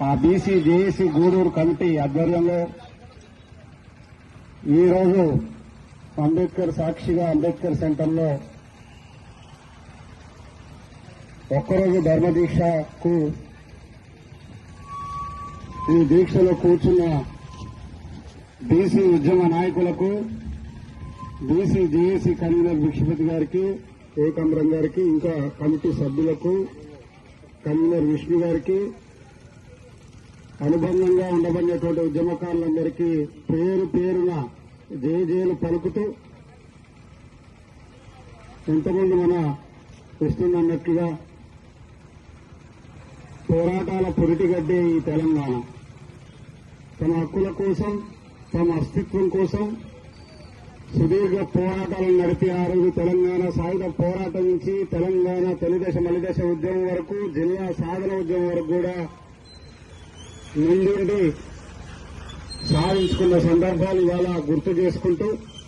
ఆ BC JAC Gudur committee ఆధ్వర్యంలో ఈరోజు అంబేద్కర్ సాక్షిగా అంబేద్కర్ సెంటర్లో ఒక్కరోజు ధర్మదీక్షకు ఈ దీక్షలో కూర్చున్న బీసీ ఉద్యమ నాయకులకు బీసీ జేఏసీ కన్వీనర్ విష్ణుపతి గారికి ఏకాంబరం గారికి ఇంకా కమిటీ సభ్యులకు కన్వీనర్ విష్ణు గారికి అనుబంధంగా ఉండబడినటువంటి ఉద్యమకారులందరికీ పేరు పేరున జేజేలు పలుకుతూ ఎంతమంది మన ఇస్తున్నట్లుగా పోరాటాల పురిటిగడ్డే ఈ తెలంగాణ. తమ హక్కుల కోసం తమ అస్తిత్వం కోసం సుదీర్ఘ పోరాటాలను నడిపి ఆ రోజు తెలంగాణ సాయుధ పోరాటం నుంచి తెలంగాణ తొలిదశ మలిదశ ఉద్యమం వరకు జిల్లా సాధన ఉద్యమం వరకు కూడా నిండి సాధించుకున్న సందర్భాలు ఇవాళ గుర్తు చేసుకుంటూ